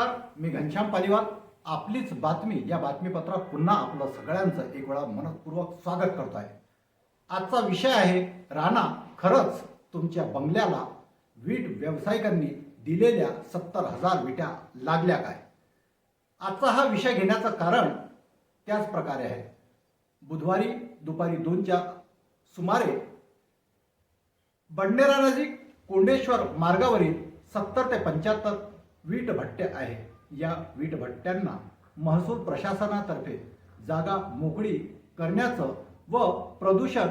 नमस्कार मी घनश्याम पालिवाल. आपलीच बातमी या बातमीपत्रात पुन्हा आपलं सगळ्यांचं एक वेळा मनपूर्वक स्वागत करतो आहे. आजचा विषय आहे राणा खरंच तुमच्या बंगल्याला वीट व्यावसायिकांनी दिलेल्या सत्तर हजार विट्या लागल्या काय? आजचा हा विषय घेण्याचं कारण त्याच प्रकारे आहे. बुधवारी दुपारी दोनच्या सुमारे बंडेरा नजीक कोंडेश्वर मार्गावरील सत्तर ते पंच्याहत्तर वीट भट्टे आहे. या वीट भट्ट्यांना महसूल प्रशासनातर्फे जागा मोकळी करण्याचं व प्रदूषण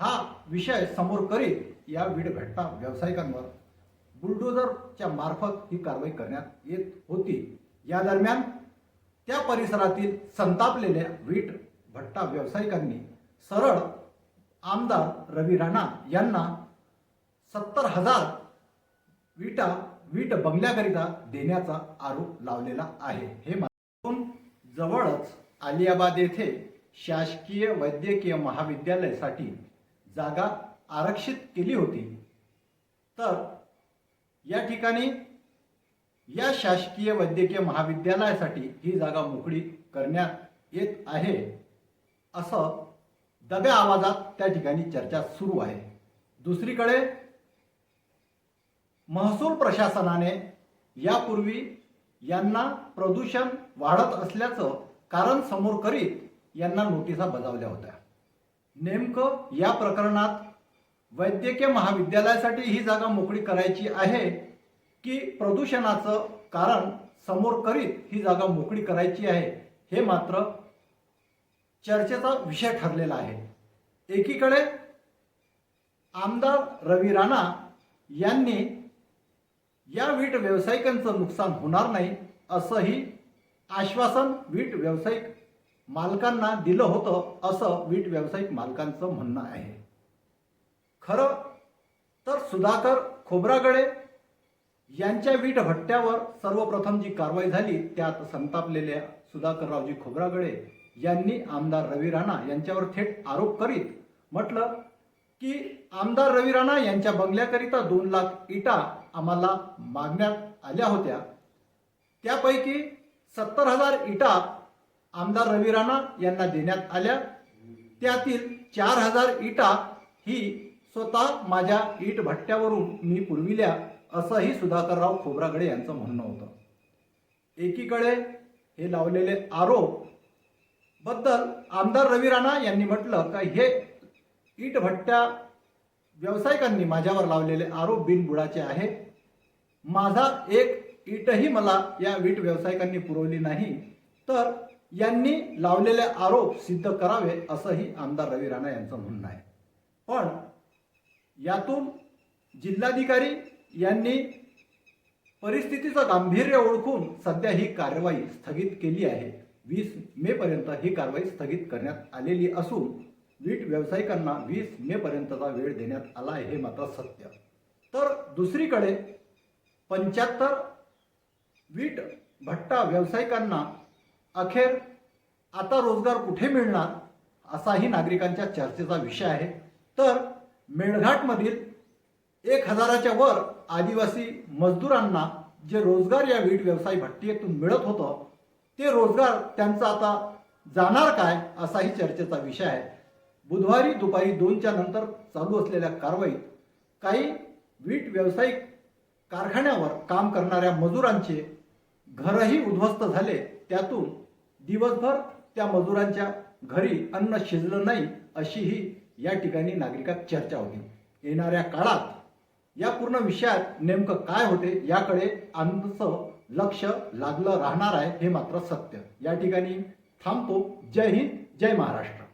हा विषय समोर करीत या वीट भट्टा व्यावसायिकांवर बुलडोझरच्या मार्फत ही कारवाई करण्यात येत होती. या दरम्यान त्या परिसरातील संतापलेल्या वीट भट्टा व्यावसायिकांनी सरळ आमदार रवी राणा यांना सत्तर हजार विटा वीट बंगल्याकरिता देण्याचा आरोप लावलेला आहे. हे जवळच आलियाबाद येथे शासकीय वैद्यकीय महाविद्यालयासाठी जागा आरक्षित केली होती. तर या ठिकाणी या शासकीय वैद्यकीय महाविद्यालयासाठी ही जागा मोकळी करण्यात येत आहे असं दब्या आवाजात त्या ठिकाणी चर्चा सुरू आहे. दुसरीकडे महसूल प्रशासनाने यापूर्वी यांना प्रदूषण वाढत असल्याचं कारण समोर करीत यांना नोटिसा बजावल्या होत्या. नेमकं या प्रकरणात वैद्यकीय महाविद्यालयासाठी ही जागा मोकळी करायची आहे की प्रदूषणाचं कारण समोर करीत ही जागा मोकळी करायची आहे हे मात्र चर्चेचा विषय ठरलेला आहे. एकीकडे आमदार रवी राणा यांनी या वीट व्यावसायिकांचं नुकसान होणार नाही असंही आश्वासन वीट व्यावसायिक मालकांना दिलं होतं असं वीट व्यावसायिक मालकांचं म्हणणं आहे. खरं तर सुधाकर खोब्रागडे यांच्या वीट भट्ट्यावर सर्वप्रथम जी कारवाई झाली त्यात संतापलेल्या सुधाकररावजी खोब्रागडे यांनी आमदार रवी राणा यांच्यावर थेट आरोप करीत म्हटलं की आमदार रवी राणा यांच्या बंगल्याकरिता दोन लाख इटा आम्हाला मागण्यात आल्या होत्या. त्यापैकी सत्तर हजार इटा आमदार रवी राणा यांना देण्यात आल्या. त्यातील चार हजार इटा ही स्वतः माझ्या ईट भट्ट्यावरून मी पुरविल्या असंही सुधाकरराव खोब्रागडे यांचं म्हणणं होतं. एकीकडे हे लावलेले आरोपबद्दल आमदार रवी राणा यांनी म्हटलं का हे ईटभट्ट्या व्यावसायिकांनी माझ्यावर लावलेले आरोप बिनबुडाचे आहे. माझा एक ईटही मला या वीट व्यावसायिकांनी पुरवली नाही तर यांनी लावलेले आरोप सिद्ध करावे असंही आमदार रवी राणा यांचं म्हणणं आहे. पण यातून जिल्हाधिकारी यांनी परिस्थितीचं गांभीर्य ओळखून सध्या ही कारवाई स्थगित केली आहे. वीस मे पर्यंत ही कारवाई स्थगित करण्यात आलेली असून वीट व्यावसायिकांना वीस मे पर्यंतचा वेळ देण्यात आला आहे हे मात्र सत्य. तर दुसरीकडे पंच्याहत्तर वीट भट्टा व्यावसायिकांना अखेर आता रोजगार कुठे मिळणार असाही नागरिकांच्या चर्चेचा विषय आहे. तर मेळघाटमधील एक हजाराच्या वर आदिवासी मजदूरांना जे रोजगार या वीट व्यवसाय भट्टीतून मिळत होतं ते रोजगार त्यांचा आता जाणार काय असाही चर्चेचा विषय आहे. बुधवारी दुपारी दोनच्या नंतर चालू असलेल्या कारवाईत काही वीट व्यावसायिक कारखान्यावर काम करणाऱ्या मजुरांचे घरही उद्ध्वस्त झाले. त्यातून दिवसभर त्या मजुरांच्या घरी अन्न शिजलं नाही अशीही या ठिकाणी नागरिकात चर्चा होती. येणाऱ्या काळात या पूर्ण विषयात नेमकं काय होते याकडे आमचं लक्ष लागलं राहणार आहे हे मात्र सत्य. या ठिकाणी थांबतो. जय हिंद जय महाराष्ट्र.